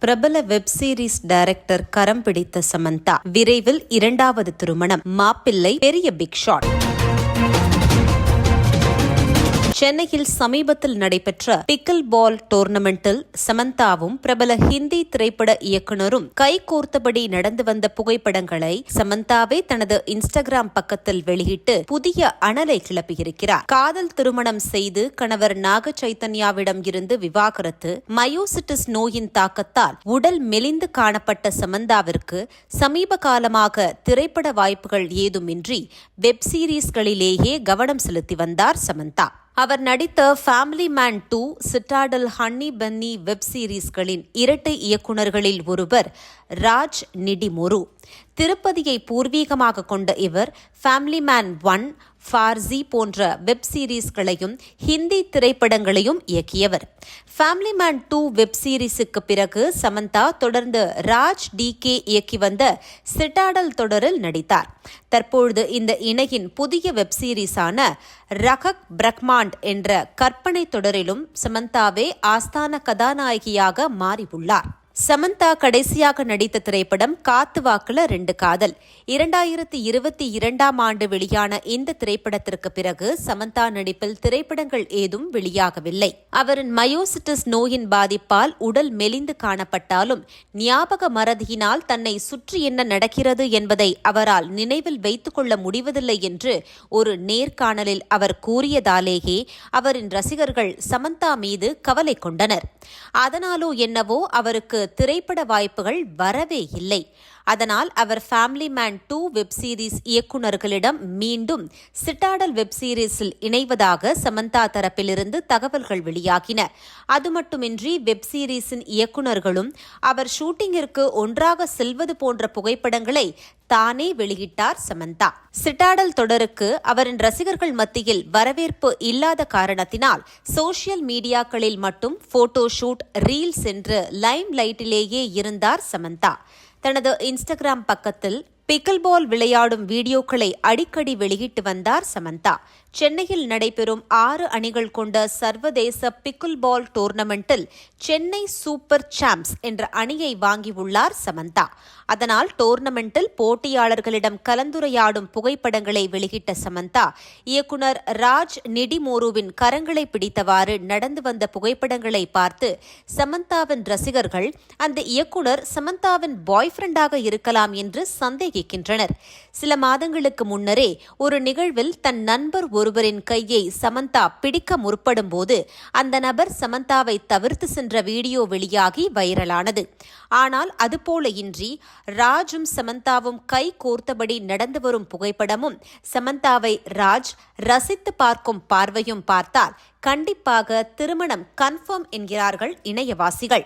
பிரபல web series director கரம் பிடித்த சமந்தா. விரைவில் இரண்டாவது திருமணம். மாப்பிள்ளை பெரிய பிக் ஷாட். சென்னையில் சமீபத்தில் நடைபெற்ற பிக்கில் பால் டோர்னமெண்டில் சமந்தாவும் பிரபல ஹிந்தி திரைப்பட இயக்குனரும் கைகோர்த்தபடி நடந்து வந்த புகைப்படங்களை சமந்தாவே தனது இன்ஸ்டாகிராம் பக்கத்தில் வெளியிட்டு புதிய அனலை கிளப்பியிருக்கிறார். காதல் திருமணம் செய்து கணவர் நாக சைத்தன்யாவிடம் இருந்து விவாகரத்து மயோசிட்டிஸ் நோயின் தாக்கத்தால் உடல் மெலிந்து காணப்பட்ட சமந்தாவிற்கு சமீப காலமாக திரைப்பட வாய்ப்புகள் ஏதுமின்றி வெப் சீரிஸ்களிலேயே கவனம் செலுத்தி வந்தார் சமந்தா. அவர் நடித்த Family Man two Citadel Honey Bunny web சீரிஸ்களின் இரட்டை இயக்குநர்களில் ஒருவர் ராஜ் நிடிமுரு. திருப்பதியை பூர்வீகமாக கொண்ட இவர் ஃபேமிலி மேன் ஒன் ஃபார்சி போன்ற வெப் சீரிஸ்களையும் ஹிந்தி திரைப்படங்களையும் இயக்கியவர். ஃபேமிலி மேன் டூ வெப் சீரீஸுக்கு பிறகு சமந்தா தொடர்ந்து ராஜ் டி கே இயக்கி வந்த சிட்டாடல் தொடரில் நடித்தார். தற்பொழுது இந்த இணையின் புதிய வெப் சீரிஸான ரகக் பிரக்மாண்ட் என்ற கற்பனை தொடரிலும் சமந்தாவே ஆஸ்தான கதாநாயகியாக மாறியுள்ளார். சமந்தா கடைசியாக நடித்த திரைப்படம் காத்து வாக்குல ரெண்டு காதல். இரண்டாயிரத்தி இருபத்தி இரண்டாம் ஆண்டு வெளியான இந்த திரைப்படத்திற்கு பிறகு சமந்தா நடிப்பில் திரைப்படங்கள் ஏதும் வெளியாகவில்லை. அவரின் மயோசிட்டிஸ் நோயின் பாதிப்பால் உடல் மெலிந்து காணப்பட்டாலும் ஞாபக மறதியினால் தன்னை சுற்றி என்ன நடக்கிறது என்பதை அவரால் நினைவில் வைத்துக் கொள்ள முடிவதில்லை என்று ஒரு நேர்காணலில் அவர் கூறியதாலேயே அவரின் ரசிகர்கள் சமந்தா மீது கவலை கொண்டனர். அதனாலோ என்னவோ அவருக்கு திரைப்பட வாய்ப்புகள் வரவே இல்லை. அதனால் அவர் family man two web series இயக்குநர்களிடம் மீண்டும் சிட்டாடல் வெப் சீரிஸில் இணைவதாக சமந்தா தரப்பிலிருந்து தகவல்கள் வெளியாகின. அது மட்டுமின்றி வெப் சீரிஸின் இயக்குநர்களும் அவர் ஷூட்டிங்கிற்கு ஒன்றாக செல்வது போன்ற புகைப்படங்களை தானே வெளியிட்டார் சமந்தா. சிட்டாடல் தொடருக்கு அவரின் ரசிகர்கள் மத்தியில் வரவேற்பு இல்லாத காரணத்தினால் சோசியல் மீடியாக்களில் மட்டும் போட்டோ ஷூட் ரீல்ஸ் என்று லைம் லைட்டிலேயே இருந்தார் சமந்தா. தனது இன்ஸ்டாகிராம் பக்கத்தில் பிக்கல் பால் விளையாடும் வீடியோக்களை அடிக்கடி வெளியிட்டு வந்தார் சமந்தா. சென்னையில் நடைபெறும் ஆறு அணிகள் கொண்ட சர்வதேச பிக்கிள் பால் டோர்னமெண்டில் சென்னை சூப்பர் சாம்ப்ஸ் என்ற அணியை வாங்கியுள்ளார் சமந்தா. அதனால் டோர்னமெண்டில் போட்டியாளர்களிடம் கலந்துரையாடும் புகைப்படங்களை வெளியிட்ட சமந்தா இயக்குனர் ராஜ் நிடிமோருவின் கரங்களை பிடித்தவாறு நடந்து வந்த புகைப்படங்களை பார்த்து சமந்தாவின் ரசிகர்கள் அந்த இயக்குனர் சமந்தாவின் பாய் ஃப்ரெண்டாக இருக்கலாம் என்று சந்தேகிக்கின்றனர். சில மாதங்களுக்கு முன்னரே ஒரு நிகழ்வில் தன் நண்பர் ஒருவரின் கையை சமந்தா பிடிக்க முற்படும் போது அந்த நபர் சமந்தாவை தவிர்த்து சென்ற வீடியோ வெளியாகி வைரலானது. ஆனால் அதுபோல இன்றி ராஜும் சமந்தாவும் கை கோர்த்தபடி நடந்து வரும் புகைப்படமும் சமந்தாவை ராஜ் ரசித்து பார்க்கும் பார்வையும் பார்த்தால் கண்டிப்பாக திருமணம் கன்ஃபார்ம் என்கிறார்கள் இணையவாசிகள்.